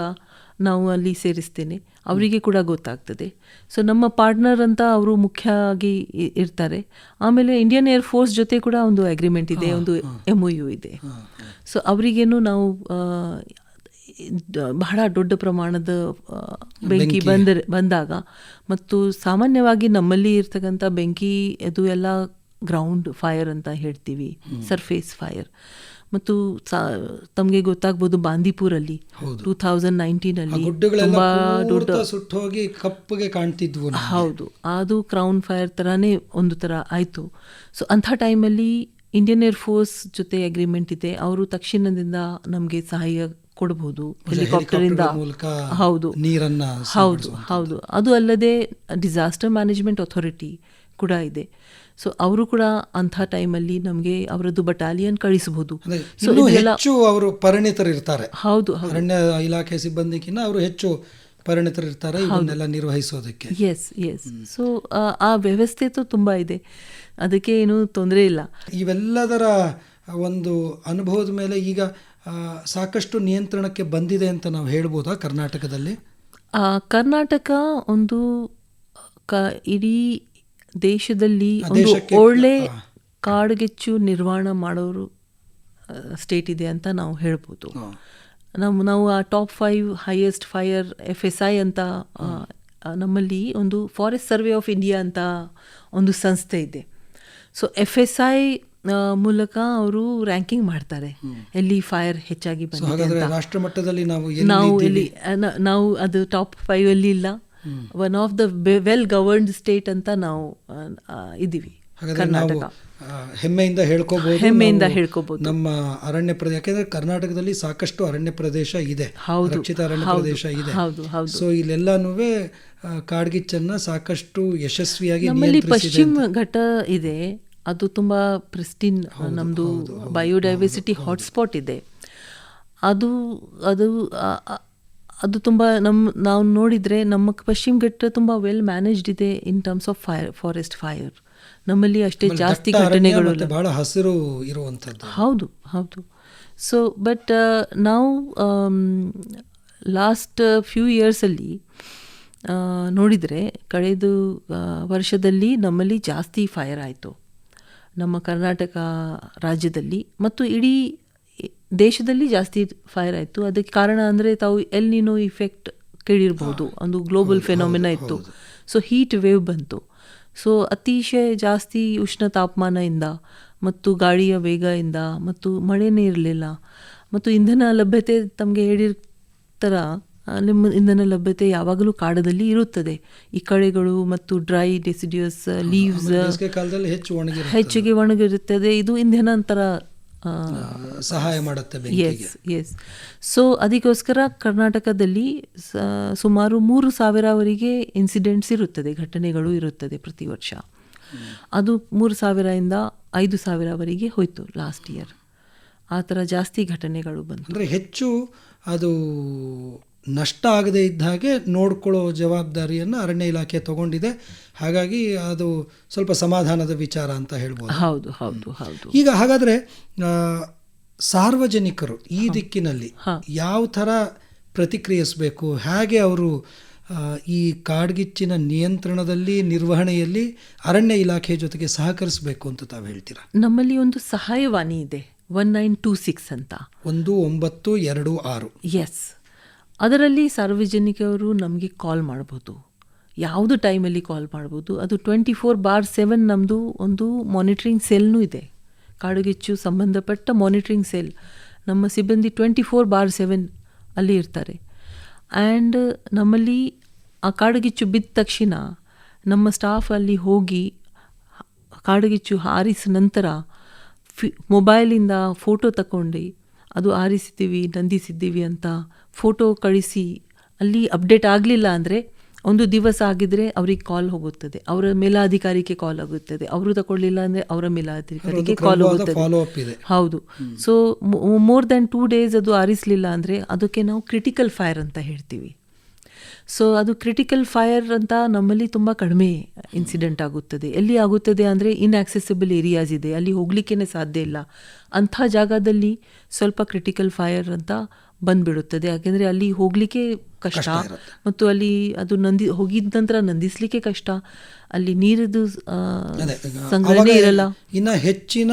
B: ನಾವು ಅಲ್ಲಿ ಸೇರಿಸ್ತೇನೆ. ಅವರಿಗೆ ಕೂಡ ಗೊತ್ತಾಗ್ತದೆ. ಸೊ ನಮ್ಮ ಪಾರ್ಟ್ನರ್ ಅಂತ ಅವರು ಮುಖ್ಯ ಆಗಿ ಇರ್ತಾರೆ. ಆಮೇಲೆ ಇಂಡಿಯನ್ ಏರ್ ಫೋರ್ಸ್ ಜೊತೆ ಕೂಡ ಒಂದು ಅಗ್ರಿಮೆಂಟ್ ಇದೆ ಒಂದು ಎಂ ಒ ಯು ಇದೆ. ಸೊ ಅವರಿಗೇನು ನಾವು ಬಹಳ ದೊಡ್ಡ ಪ್ರಮಾಣದ ಬೆಂಕಿ ಬಂದರೆ ಬಂದಾಗ ಮತ್ತು ಸಾಮಾನ್ಯವಾಗಿ ನಮ್ಮಲ್ಲಿ ಇರ್ತಕ್ಕಂಥ ಬೆಂಕಿ ಅದು ಎಲ್ಲ ಗ್ರೌಂಡ್ ಫೈರ್ ಅಂತ ಹೇಳ್ತೀವಿ ಸರ್ಫೇಸ್ ಫೈರ್ ಮತ್ತು ತಮಗೆ ಗೊತ್ತಾಗ್ಬೋದು ಬಾಂದಿಪುರಲ್ಲಿ ಟೂ ತೌಸಂಡ್ ನೈನ್ಟೀನಲ್ಲಿ
A: ಅಲ್ಲಿ
B: ತುಂಬಾ ದೊಡ್ಡ
A: ಸುಟ್ಟೋಗಿ ಕಪ್ಪಗೆ ಕಾಣ್ತಿದ್ವು
B: ಹೌದು. ಅದು ಕ್ರೌನ್ ಫೈರ್ ತರಾನೇ ಒಂದು ತರ ಆಯಿತು. ಸೊ ಅಂಥ ಟೈಮಲ್ಲಿ ಇಂಡಿಯನ್ ಏರ್ ಫೋರ್ಸ್ ಜೊತೆ ಅಗ್ರಿಮೆಂಟ್ ಇದೆ. ಅವರು ತಕ್ಷಣದಿಂದ ನಮಗೆ ಸಹಾಯ ಹೆಲಿಕಾಪ್ಟರಿಂದ
A: ಹೆಲಿಕಾಪ್ಟರ್ ಮೂಲಕ
B: ಹೌದು.
A: ನೀರನ್ನ
B: ಹೌದು ಹೌದು. ಅದು ಅಲ್ಲದೆ ಡಿಸಾಸ್ಟರ್ ಮ್ಯಾನೇಜ್ಮೆಂಟ್ ಅಥಾರಿಟಿ ಕೂಡ ಇದೆ. ಸೊ ಅವರು ಕೂಡ ಅಂಥ ಟೈಮಲ್ಲಿ ನಮಗೆ ಅವರದ್ದು ಬಟಾಲಿಯನ್ ಕಳಿಸಬಹುದು ಸೊ
A: ಹೆಚ್ಚು ಅವರು ಪರಿಣಿತರಿರ್ತಾರೆ.
B: ಹೌದು ಹೌದು.
A: ಅರಣ್ಯ ಇಲಾಖೆ ಸಿಬ್ಬಂದಿಗಿಂತ ಅವರು ಹೆಚ್ಚು ಪರಿಣಿತರಿರ್ತಾರೆ ಇದನ್ನೆಲ್ಲ ನಿರ್ವಹಿಸೋದಕ್ಕೆ.
B: ಎಸ್ ಎಸ್ ಸೊ ಆ ವ್ಯವಸ್ಥೆ ತು ತುಂಬ ಇದೆ. ಅದಕ್ಕೆ ಏನು ತೊಂದರೆ ಇಲ್ಲ.
A: ಇವೆಲ್ಲದರ ಒಂದು ಅನುಭವದ ಮೇಲೆ ಈಗ ಸಾಕಷ್ಟು ನಿಯಂತ್ರಣಕ್ಕೆ ಬಂದಿದೆ ಅಂತ ನಾವು ಹೇಳ್ಬೋದಾ ಕರ್ನಾಟಕದಲ್ಲಿ?
B: ಕರ್ನಾಟಕ ಒಂದು ಕ ಇಡೀ ದೇಶದಲ್ಲಿ ಒಂದು ಒಳ್ಳೆ ಕಾಡುಗೆಚ್ಚು ನಿರ್ವಹಣೆ ಮಾಡೋರು ಸ್ಟೇಟ್ ಇದೆ ಅಂತ ನಾವು ಹೇಳ್ಬೋದು. ನಮ್ಮ ನಾವು ಆ top five highest fire F S I ಅಂತ ನಮ್ಮಲ್ಲಿ ಒಂದು ಫಾರೆಸ್ಟ್ ಸರ್ವೆ ಆಫ್ ಇಂಡಿಯಾ ಅಂತ ಒಂದು ಸಂಸ್ಥೆ ಇದೆ. ಸೊ ಎಫ್ ಎಸ್ ಐ ಮೂಲಕ ಅವರು ರ್ಯಾಂಕಿಂಗ್ ಮಾಡ್ತಾರೆ. ಎಲ್ಲಿ ಫೈರ್ ಹೆಚ್ಚಾಗಿ ಬಂದಿದೆ
A: ಹಾಗಾದ್ರೆ ರಾಷ್ಟ್ರ ಮಟ್ಟದಲ್ಲಿ ನಾವು
B: ನಾವು
A: ಎಲ್ಲಿ
B: ನಾವು ಅದು ಟಾಪ್ ಫೈವ್ ಅಲ್ಲಿ ಇಲ್ಲ. One of the well governed state ಅಂತ ನಾವು ಇದ್ದೀವಿ. ಕರ್ನಾಟಕ.
A: ಹೆಮ್ಮೆಯಿಂದ ಹೇಳ್ಕೋಬಹುದು
B: ಹೆಮ್ಮೆಯಿಂದ ಹೇಳ್ಕೋಬಹುದು.
A: ನಮ್ಮ ಅರಣ್ಯ ಪ್ರದೇಶ ಯಾಕಂದ್ರೆ ಕರ್ನಾಟಕದಲ್ಲಿ ಸಾಕಷ್ಟು ಅರಣ್ಯ ಪ್ರದೇಶ ಇದೆ. ರಕ್ಷಿತ ಅರಣ್ಯ ಪ್ರದೇಶ ಇದೆ.
B: ಹೌದು, ಹೌದು.
A: ಸೊ ಇಲ್ಲೆಲ್ಲಾನು ಕಾಡ್ಗಿಚ್ಚನ್ನ ಸಾಕಷ್ಟು ಯಶಸ್ವಿಯಾಗಿ
B: ನಮ್ಮಲ್ಲಿ ಪಶ್ಚಿಮ ಘಟ್ಟ ಇದೆ. ಅದು ತುಂಬಾ ಪ್ರಿಸ್ಟಿನ್ ನಮ್ಮದು ಬಯೋಡೈವರ್ಸಿಟಿ ಹಾಟ್ಸ್ಪಾಟ್ ಇದೆ. ಅದು ಅದು ಅದು ತುಂಬ ನಮ್ಮ ನಾವು ನೋಡಿದರೆ ನಮ್ಮ ಪಶ್ಚಿಮ ಘಟ್ಟ ತುಂಬ ವೆಲ್ ಮ್ಯಾನೇಜ್ಡ್ ಇದೆ in terms of fire forest fire ನಮ್ಮಲ್ಲಿ ಅಷ್ಟೇ ಜಾಸ್ತಿ ಘಟನೆಗಳು
A: ಬಹಳ ಹಸಿರು ಇರುವಂಥದ್ದು.
B: ಹೌದು ಹೌದು. ಸೊ ಬಟ್ ನಾವು ಲಾಸ್ಟ್ ಫ್ಯೂ ಇಯರ್ಸಲ್ಲಿ ನೋಡಿದರೆ ಕಳೆದು ವರ್ಷದಲ್ಲಿ ನಮ್ಮಲ್ಲಿ ಜಾಸ್ತಿ ಫೈರ್ ಆಯಿತು. ನಮ್ಮ ಕರ್ನಾಟಕ ರಾಜ್ಯದಲ್ಲಿ ಮತ್ತು ಇಡೀ ದೇಶದಲ್ಲಿ ಜಾಸ್ತಿ ಫೈರ್ ಆಯಿತು. ಅದಕ್ಕೆ ಕಾರಣ ಅಂದರೆ ತಾವು ಎಲ್ ನೀನು ಇಫೆಕ್ಟ್ ಕೇಳಿರ್ಬೋದು. ಒಂದು ಗ್ಲೋಬಲ್ ಫೆನೋಮಿನ ಇತ್ತು. ಸೊ ಹೀಟ್ ವೇವ್ ಬಂತು. ಸೊ ಅತಿಶಯ ಜಾಸ್ತಿ ಉಷ್ಣ ತಾಪಮಾನದಿಂದ ಮತ್ತು ಗಾಳಿಯ ವೇಗದಿಂದ ಮತ್ತು ಮಳೆನೇ ಇರಲಿಲ್ಲ ಮತ್ತು ಇಂಧನ ಲಭ್ಯತೆ ತಮಗೆ ಹೇಳಿರ್ತರ ನಿಮ್ಮ ಇಂಧನ ಲಭ್ಯತೆ ಯಾವಾಗಲೂ ಕಾಡದಲ್ಲಿ ಇರುತ್ತದೆ. ಈ ಕಳೆಗಳು ಮತ್ತು ಡ್ರೈ ಡೆಸಿಡಿಯಸ್ ಲೀವ್ಸ್
A: ಹೆಚ್ಚು
B: ಹೆಚ್ಚಿಗೆ ಒಣಗಿರುತ್ತದೆ. ಇದು ಇಂಧನ ಅಂತರ
A: ಸಹಾಯ ಮಾಡುತ್ತೆ
B: ಎಸ್ ಎಸ್ ಸೊ ಅದಕ್ಕೋಸ್ಕರ ಕರ್ನಾಟಕದಲ್ಲಿ ಸುಮಾರು ಮೂರು ಸಾವಿರವರೆಗೆ ಇನ್ಸಿಡೆಂಟ್ಸ್ ಇರುತ್ತದೆ ಘಟನೆಗಳು ಇರುತ್ತದೆ ಪ್ರತಿ ವರ್ಷ. ಅದು ಮೂರು ಸಾವಿರದಿಂದ ಐದು ಸಾವಿರವರೆಗೆ ಹೋಯಿತು ಲಾಸ್ಟ್ ಇಯರ್ ಆ ಥರ ಜಾಸ್ತಿ ಘಟನೆಗಳು ಬಂತು.
A: ಅಂದರೆ ಹೆಚ್ಚು ಅದು ನಷ್ಟ ಆಗದೇ ಇದ್ದ ಹಾಗೆ ನೋಡ್ಕೊಳ್ಳೋ ಜವಾಬ್ದಾರಿಯನ್ನು ಅರಣ್ಯ ಇಲಾಖೆ ತಗೊಂಡಿದೆ. ಹಾಗಾಗಿ ಅದು ಸ್ವಲ್ಪ ಸಮಾಧಾನದ ವಿಚಾರ ಅಂತ ಹೇಳ್ಬೋದು.
B: ಹೌದು ಹೌದು ಹೌದು.
A: ಈಗ ಹಾಗಾದರೆ ಸಾರ್ವಜನಿಕರು ಈ ದಿಕ್ಕಿನಲ್ಲಿ ಯಾವ ಥರ ಪ್ರತಿಕ್ರಿಯಿಸಬೇಕು? ಹೇಗೆ ಅವರು ಈ ಕಾಡ್ಗಿಚ್ಚಿನ ನಿಯಂತ್ರಣದಲ್ಲಿ ನಿರ್ವಹಣೆಯಲ್ಲಿ ಅರಣ್ಯ ಇಲಾಖೆ ಜೊತೆಗೆ ಸಹಕರಿಸಬೇಕು ಅಂತ ತಾವು ಹೇಳ್ತೀರಾ?
B: ನಮ್ಮಲ್ಲಿ ಒಂದು ಸಹಾಯವಾಣಿ ಇದೆ ಒನ್ ನೈನ್ ಟೂ ಸಿಕ್ಸ್ ಅಂತ.
A: ಒಂದು ಒಂಬತ್ತು ಎರಡು ಆರು.
B: ಎಸ್ ಅದರಲ್ಲಿ ಸಾರ್ವಜನಿಕರು ನಮಗೆ ಕಾಲ್ ಮಾಡ್ಬೋದು. ಯಾವುದು ಟೈಮಲ್ಲಿ ಕಾಲ್ ಮಾಡ್ಬೋದು. ಅದು ಟ್ವೆಂಟಿ ಫೋರ್ ಬಾರ್ ಸೆವೆನ್ ನಮ್ಮದು ಒಂದು ಮಾನಿಟ್ರಿಂಗ್ ಸೆಲ್ನೂ ಇದೆ. ಕಾಡುಗೆಚ್ಚು ಸಂಬಂಧಪಟ್ಟ ಮಾನಿಟ್ರಿಂಗ್ ಸೆಲ್ ನಮ್ಮ ಸಿಬ್ಬಂದಿ ಟ್ವೆಂಟಿ ಫೋರ್ ಬಾರ್ ಸೆವೆನ್ ಅಲ್ಲಿ ಇರ್ತಾರೆ. ಆ್ಯಂಡ್ ನಮ್ಮಲ್ಲಿ ಆ ಕಾಡುಗಿಚ್ಚು ಬಿದ್ದ ತಕ್ಷಣ ನಮ್ಮ ಸ್ಟಾಫ್ ಅಲ್ಲಿ ಹೋಗಿ ಕಾಡುಗಿಚ್ಚು ಹಾರಿಸಿದ ನಂತರ ಫಿ ಮೊಬೈಲಿಂದ ಫೋಟೋ ತಗೊಂಡು ಅದು ಆರಿಸಿದ್ದೀವಿ ನಂದಿಸಿದ್ದೀವಿ ಅಂತ ಫೋಟೋ ಕಳಿಸಿ ಅಲ್ಲಿ ಅಪ್ಡೇಟ್ ಆಗಲಿಲ್ಲ ಅಂದರೆ ಒಂದು ದಿವಸ ಆಗಿದ್ರೆ ಅವ್ರಿಗೆ ಕಾಲ್ ಹೋಗುತ್ತದೆ. ಅವರ ಮೇಲಾಧಿಕಾರಿಗೆ ಕಾಲ್ ಆಗುತ್ತದೆ. ಅವರು ತಗೊಳ್ಳಿಲ್ಲ ಅಂದರೆ ಅವರ ಮೇಲಾಧಿಕಾರಿಗೆ ಕಾಲ್ ಹೋಗುತ್ತದೆ. ಹೌದು. So more than two days ಅದು ಆರಿಸಲಿಲ್ಲ ಅಂದರೆ ಅದಕ್ಕೆ ನಾವು ಕ್ರಿಟಿಕಲ್ ಫೈರ್ ಅಂತ ಹೇಳ್ತೀವಿ. ಸೊ ಅದು ಕ್ರಿಟಿಕಲ್ ಫೈರ್ ಅಂತ ನಮ್ಮಲ್ಲಿ ತುಂಬ ಕಡಿಮೆ ಇನ್ಸಿಡೆಂಟ್ ಆಗುತ್ತದೆ. ಎಲ್ಲಿ ಆಗುತ್ತದೆ ಅಂದರೆ ಇನ್ಆಕ್ಸೆಸಿಬಲ್ ಏರಿಯಾಸ್ ಇದೆ. ಅಲ್ಲಿ ಹೋಗ್ಲಿಕ್ಕೇ ಸಾಧ್ಯ ಇಲ್ಲ. ಅಂಥ ಜಾಗದಲ್ಲಿ ಸ್ವಲ್ಪ ಕ್ರಿಟಿಕಲ್ ಫೈರ್ ಅಂತ ಬಂದ್ಬಿಡುತ್ತದೆ. ಯಾಕೆಂದರೆ ಅಲ್ಲಿ ಹೋಗಲಿಕ್ಕೆ ಕಷ್ಟ. ಮತ್ತು ಅಲ್ಲಿ ಅದು ನಂದಿ ಹೋಗಿದ ನಂತರ ನಂದಿಸ್ಲಿಕ್ಕೆ ಕಷ್ಟ. ಅಲ್ಲಿ ನೀರಿದು ಸಂಗ್ರಹಣೆ ಇರಲ್ಲ.
A: ಇನ್ನು ಹೆಚ್ಚಿನ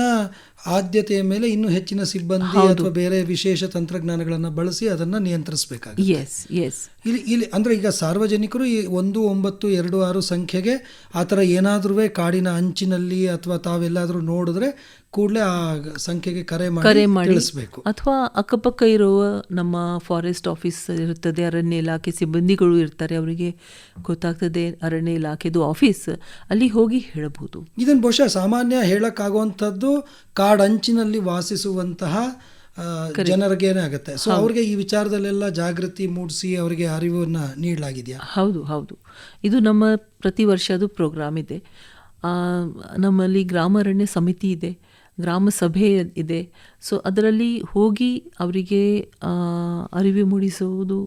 A: ಆದ್ಯತೆಯ ಮೇಲೆ ಇನ್ನೂ ಹೆಚ್ಚಿನ ಸಿಬ್ಬಂದಿ ಅಥವಾ ಬೇರೆ ವಿಶೇಷ ತಂತ್ರಜ್ಞಾನಗಳನ್ನು ಬಳಸಿ ಅದನ್ನ ನಿಯಂತ್ರಿಸಬೇಕಾಗುತ್ತೆ.
B: ಎಸ್ ಎಸ್
A: ಇಲ್ಲಿ ಇಲ್ಲಿ ಅಂದ್ರೆ ಈಗ ಸಾರ್ವಜನಿಕರು ಈ ಒಂದು ಒಂಬತ್ತು ಎರಡು ಆರು ಸಂಖ್ಯೆಗೆ ಆ ಥರ ಏನಾದರೂ ಕಾಡಿನ ಅಂಚಿನಲ್ಲಿ ಅಥವಾ ತಾವೆಲ್ಲಾದರೂ ನೋಡಿದ್ರೆ ಕೂಡಲೇ ಆ ಸಂಖ್ಯೆಗೆ ಕರೆ
B: ಕರೆ
A: ಮಾಡಿ
B: ಮಾಡಿ
A: ತಿಳಿಸ್ಬೇಕು.
B: ಅಥವಾ ಅಕ್ಕಪಕ್ಕ ಇರುವ ನಮ್ಮ ಫಾರೆಸ್ಟ್ ಆಫೀಸ್ ಇರುತ್ತದೆ ಅರಣ್ಯ ಇಲಾಖೆ ಸಿಬ್ಬಂದಿಗಳು ಇರ್ತಾರೆ ಅವರಿಗೆ ಗೊತ್ತಾಗ್ತದೆ ಅರಣ್ಯ ಇಲಾಖೆದು ಆಫೀಸ್ ಅಲ್ಲಿ ಹೋಗಿ ಹೇಳಬಹುದು.
A: ಇದನ್ನು ಬಹುಶಃ ಸಾಮಾನ್ಯ ಹೇಳಕ್ಕಾಗುವಂಥದ್ದು ಕಾಡಂಚಿನಲ್ಲಿ ವಾಸಿಸುವಂತಹ ಜನರಿಗೇನೆ ಆಗುತ್ತೆ. ಸೊ ಅವ್ರಿಗೆ ಈ ವಿಚಾರದಲ್ಲೆಲ್ಲ ಜಾಗೃತಿ ಮೂಡಿಸಿ ಅವರಿಗೆ ಅರಿವನ್ನ ನೀಡಲಾಗಿದೆಯಾ?
B: ಹೌದು ಹೌದು. ಇದು ನಮ್ಮ ಪ್ರತಿ ವರ್ಷದ ಪ್ರೋಗ್ರಾಮ್ ಇದೆ. ಆ, ನಮ್ಮಲ್ಲಿ ಗ್ರಾಮ ಅರಣ್ಯ ಸಮಿತಿ ಇದೆ. ಗ್ರಾಮ ಸಭೆ ಇದೆ. ಸೊ ಅದರಲ್ಲಿ ಹೋಗಿ ಅವರಿಗೆ ಅರಿವು ಮೂಡಿಸುವುದು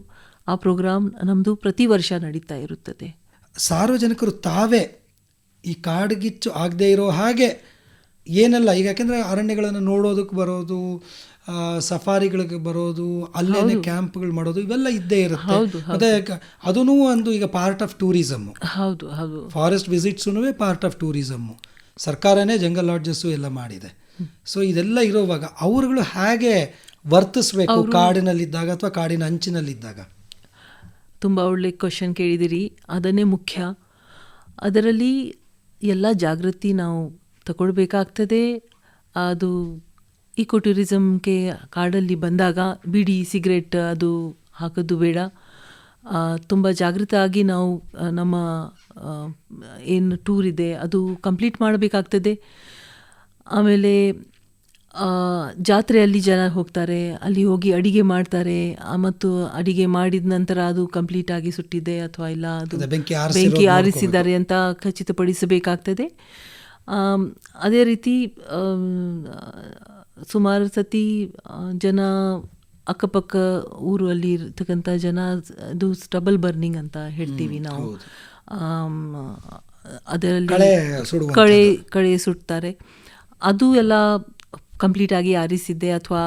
B: ಆ ಪ್ರೋಗ್ರಾಮ್ ನಮ್ಮದು ಪ್ರತಿ ವರ್ಷ ನಡೀತಾ ಇರುತ್ತದೆ.
A: ಸಾರ್ವಜನಿಕರು ತಾವೇ ಈ ಕಾಡ್ಗಿಚ್ಚು ಆಗದೆ ಇರೋ ಹಾಗೆ ಏನೆಲ್ಲ ಈಗ ಯಾಕೆಂದರೆ ಅರಣ್ಯಗಳನ್ನು ನೋಡೋದಕ್ಕೆ ಬರೋದು ಸಫಾರಿಗಳಿಗೆ ಬರೋದು ಅಲ್ಲೇನೆ ಕ್ಯಾಂಪ್ಗಳು ಮಾಡೋದು ಇವೆಲ್ಲ ಇದ್ದೇ ಇರುತ್ತೆ. ಮತ್ತೆ ಅದೂ ಒಂದು ಈಗ ಪಾರ್ಟ್ ಆಫ್ ಟೂರಿಸಮ್
B: ಹೌದು ಹೌದು.
A: Forest visits part of tourism ಸರ್ಕಾರನೇ ಜಂಗಲ್ ಲಾಡ್ಜಸ್ಸು ಎಲ್ಲ ಮಾಡಿದೆ. ಸೊ ಇದೆಲ್ಲ ಇರೋವಾಗ ಅವರುಗಳು ಹೇಗೆ ವರ್ತಿಸ್ಬೇಕು? ಕಾಡಿನಲ್ಲಿದ್ದಾಗ ಅಥವಾ ಕಾಡಿನ ಅಂಚಿನಲ್ಲಿದ್ದಾಗ?
B: ತುಂಬ ಒಳ್ಳೆ ಕ್ವಶನ್ ಕೇಳಿದಿರಿ. ಅದನ್ನೇ ಮುಖ್ಯ. ಅದರಲ್ಲಿ ಎಲ್ಲ ಜಾಗೃತಿ ನಾವು ತಗೊಳ್ಬೇಕಾಗ್ತದೆ. ಅದು ಇಕೋ ಟೂರಿಸಮ್ಗೆ ಕಾಡಲ್ಲಿ ಬಂದಾಗ ಬಿಡಿ ಸಿಗರೆಟ್ ಅದು ಹಾಕೋದು ಬೇಡ. ತುಂಬ ಜಾಗೃತ ಆಗಿ ನಾವು ನಮ್ಮ ಏನು ಟೂರ್ ಇದೆ ಅದು ಕಂಪ್ಲೀಟ್ ಮಾಡಬೇಕಾಗ್ತದೆ. ಆಮೇಲೆ ಜಾತ್ರೆಯಲ್ಲಿ ಜನ ಹೋಗ್ತಾರೆ ಅಲ್ಲಿ ಹೋಗಿ ಅಡಿಗೆ ಮಾಡ್ತಾರೆ ಮತ್ತು ಅಡಿಗೆ ಮಾಡಿದ ನಂತರ ಅದು ಕಂಪ್ಲೀಟ್ ಆಗಿ ಸುಟ್ಟಿದೆ ಅಥವಾ ಇಲ್ಲ ಅದು
A: ಬೆಂಕಿ
B: ಬೆಂಕಿ ಆರಿಸಿದ್ದಾರೆ ಅಂತ ಖಚಿತಪಡಿಸಬೇಕಾಗ್ತದೆ. ಅದೇ ರೀತಿ ಸುಮಾರು ಸತಿ ಜನ ಅಕ್ಕಪಕ್ಕ ಊರು ಅಲ್ಲಿ ಇರ್ತಕ್ಕಂಥ ಜನ ಅದು ಸ್ಟಬಲ್ ಬರ್ನಿಂಗ್ ಅಂತ ಹೇಳ್ತೀವಿ ನಾವು. ಅದರಲ್ಲಿ
A: ಕಳೆ.
B: ಕಳೆ ಸುಡ್ತಾರೆ. ಅದು ಎಲ್ಲ ಕಂಪ್ಲೀಟ್ ಆಗಿ ಆರಿಸಿದ್ದೆ ಅಥವಾ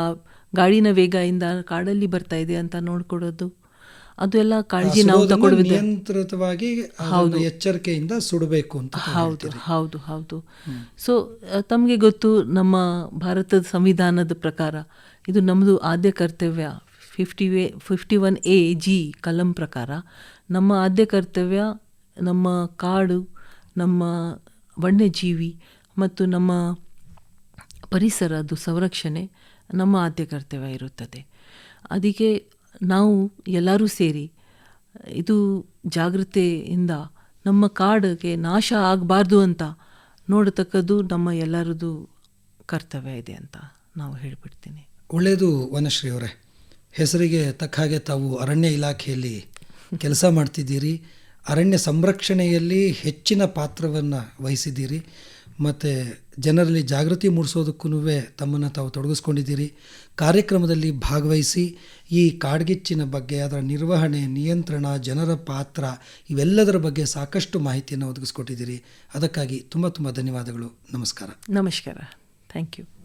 B: ಗಾಡಿನ ವೇಗದಿಂದ ಕಾಡಲ್ಲಿ ಬರ್ತಾ ಇದೆ ಅಂತ ನೋಡ್ಕೊಡೋದು ಅದು ಎಲ್ಲ ಕಾಳಜಿ ನಾವು ತಗೊಳ್ಬೇಕು
A: ನಿಯಂತ್ರಿತವಾಗಿ ಅದನ್ನ ಎಚ್ಚರಿಕೆಯಿಂದ ಸುಡಬೇಕು ಅಂತ
B: ಹೌದು ಹೌದು ಹೌದು. ಸೊ ತಮಗೆ ಗೊತ್ತು ನಮ್ಮ ಭಾರತದ ಸಂವಿಧಾನದ ಪ್ರಕಾರ ಇದು ನಮ್ಮದು ಆದ್ಯ ಕರ್ತವ್ಯ. Fifty way fifty one A G ಕಲಂ ಪ್ರಕಾರ. ನಮ್ಮ ಆದ್ಯ ಕರ್ತವ್ಯ ನಮ್ಮ ಕಾಡು, ನಮ್ಮ ವನ್ಯಜೀವಿ ಮತ್ತು ನಮ್ಮ ಪರಿಸರದ್ದು ಸಂರಕ್ಷಣೆ ನಮ್ಮ ಆದ್ಯ ಕರ್ತವ್ಯ ಇರುತ್ತದೆ. ಅದಕ್ಕೆ ನಾವು ಎಲ್ಲರೂ ಸೇರಿ ಇದು ಜಾಗೃತೆಯಿಂದ ನಮ್ಮ ಕಾಡಿಗೆ ನಾಶ ಆಗಬಾರ್ದು ಅಂತ ನೋಡತಕ್ಕದ್ದು ನಮ್ಮ ಎಲ್ಲರದ್ದು ಕರ್ತವ್ಯ ಇದೆ ಅಂತ ನಾವು ಹೇಳಿಬಿಡ್ತೀನಿ.
A: ಒಳ್ಳೆಯದು ವನಶ್ರೀ ಅವರೇ ಹೆಸರಿಗೆ ತಕ್ಕ ಹಾಗೆ ತಾವು ಅರಣ್ಯ ಇಲಾಖೆಯಲ್ಲಿ ಕೆಲಸ ಮಾಡ್ತಿದ್ದೀರಿ. ಅರಣ್ಯ ಸಂರಕ್ಷಣೆಯಲ್ಲಿ ಹೆಚ್ಚಿನ ಪಾತ್ರವನ್ನು ವಹಿಸಿದ್ದೀರಿ. ಮತ್ತು ಜನರಲ್ಲಿ ಜಾಗೃತಿ ಮೂಡಿಸೋದಕ್ಕೂ ತಮ್ಮನ್ನು ತಾವು ತೊಡಗಿಸ್ಕೊಂಡಿದ್ದೀರಿ. ಕಾರ್ಯಕ್ರಮದಲ್ಲಿ ಭಾಗವಹಿಸಿ, ಈ ಕಾಡ್ಗಿಚ್ಚಿನ ಬಗ್ಗೆ ಅದರ ನಿರ್ವಹಣೆ, ನಿಯಂತ್ರಣ, ಜನರ ಪಾತ್ರ ಇವೆಲ್ಲದರ ಬಗ್ಗೆ ಸಾಕಷ್ಟು ಮಾಹಿತಿಯನ್ನು ಒದಗಿಸ್ಕೊಟ್ಟಿದ್ದೀರಿ. ಅದಕ್ಕಾಗಿ ತುಂಬ ತುಂಬ ಧನ್ಯವಾದಗಳು. ನಮಸ್ಕಾರ.
B: ನಮಸ್ಕಾರ. Thank you.